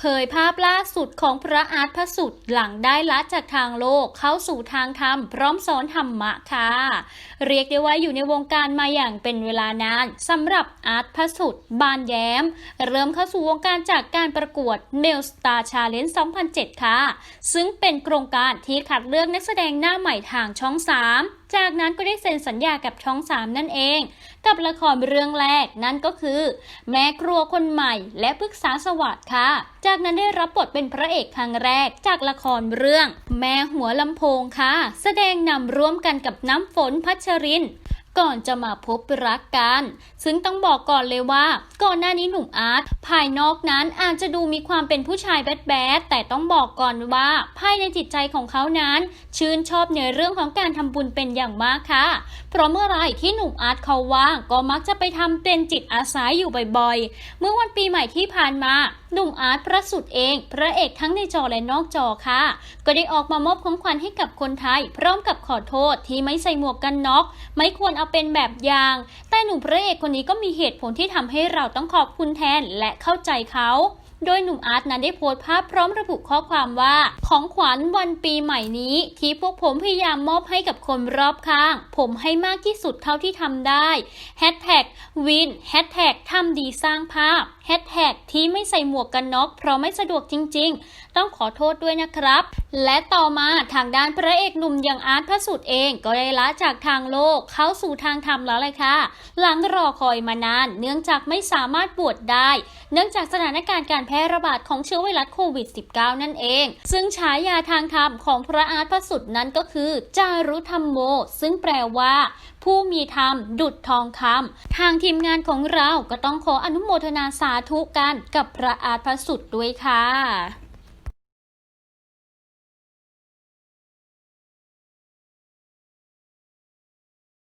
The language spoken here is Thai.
เผยภาพล่าสุดของพระอาร์ตพระสุดหลังได้ละจากทางโลกเข้าสู่ทางธรรม พร้อมสอนธรรมะค่ะ เรียกได้ว่าอยู่ในวงการมาอย่างเป็นเวลานานสำหรับอาร์ตพระสุดบานแย้ม เริ่มเข้าสู่วงการจากการประกวด n e l Star Challenge 2007 ค่ะ ซึ่งเป็นโครงการที่คัดเลือกนักแสดงหน้าใหม่ทางช่อง 3จากนั้นก็ได้เซ็นสัญญากับช่องสามนั่นเอง กับละครเรื่องแรกนั่นก็คือ แม่ครัวคนใหม่และปรึกษาสวัสดิ์ค่ะ จากนั้นได้รับบทเป็นพระเอกครั้งแรกจากละครเรื่อง แม่หัวลำโพงค่ะ แสดงนำร่วมกันกับน้ำฝนพัชริน ก่อนจะมาพบรักกัน ซึ่งต้องบอกก่อนเลยว่า ก่อนหน้านี้หนุ่มอาร์ตภายนอกนั้นอาจจะดูมีความเป็นผู้ชายแบดแบดแต่ต้องบอกก่อนว่า ภายในจิตใจของเขานั้น ชื่นชอบในเรื่องของการทำบุญเป็นอย่างมากค่ะ เพราะเมื่อไรที่หนุ่มอาร์ตเขาว่างก็มักจะไปทำเป็นจิตอาสาอยู่บ่อยๆ เมื่อวันปีใหม่ที่ผ่านมาหนุ่มอาร์ตพระสุดเอง พระเอกทั้งในจอและนอกจอค่ะ ก็ได้ออกมามอบของขวัญให้กับคนไทย พร้อมกับขอโทษที่ไม่ใส่หมวกกันน็อก ไม่ควรเอาเป็นแบบอย่าง แต่หนุ่มพระเอกคนนี้ก็มีเหตุผลที่ทำให้เราต้องขอบคุณแทนและเข้าใจเขาโดยหนุ่มอาร์ตนั้นได้โพสต์ภาพพร้อมระบุข้อความว่า ของขวัญวันปีใหม่นี้ ที่พวกผมพยายามมอบให้กับคนรอบข้าง ผมให้มากที่สุดเท่าที่ทำได้แฮชแท็กวินแฮชแท็กทำดีสร้างภาพแฮช กที่ไม่ใส่หมวกกันน็อกเพราะไม่สะดวกจริง ๆ ต้องขอโทษด้วยนะครับ และต่อมาทางด้านพระเอกหนุ่มอย่างอาร์ตพระสุดเองก็ได้ละจากทางโลกเข้าสู่ทางธรรมแล้วเลยค่ะ หลังรอคอยมานาน เนื่องจากไม่สามารถบวชได้ เนื่องจากสถานการณ์การแพร่ระบาดของเชื้อไวรัสโควิด -19 นั่นเอง ซึ่งฉายาทางธรรมของพระอาร์ตพระสุดนั้นก็คือจารุธรรมโม ซึ่งแปลว่า ผู้มีธรรม ดุจทองคำทางทีมงานของเราก็ต้องขออนุโมทนาสาธุกันกับพระอาร์ตพระสุดด้วยค่ะ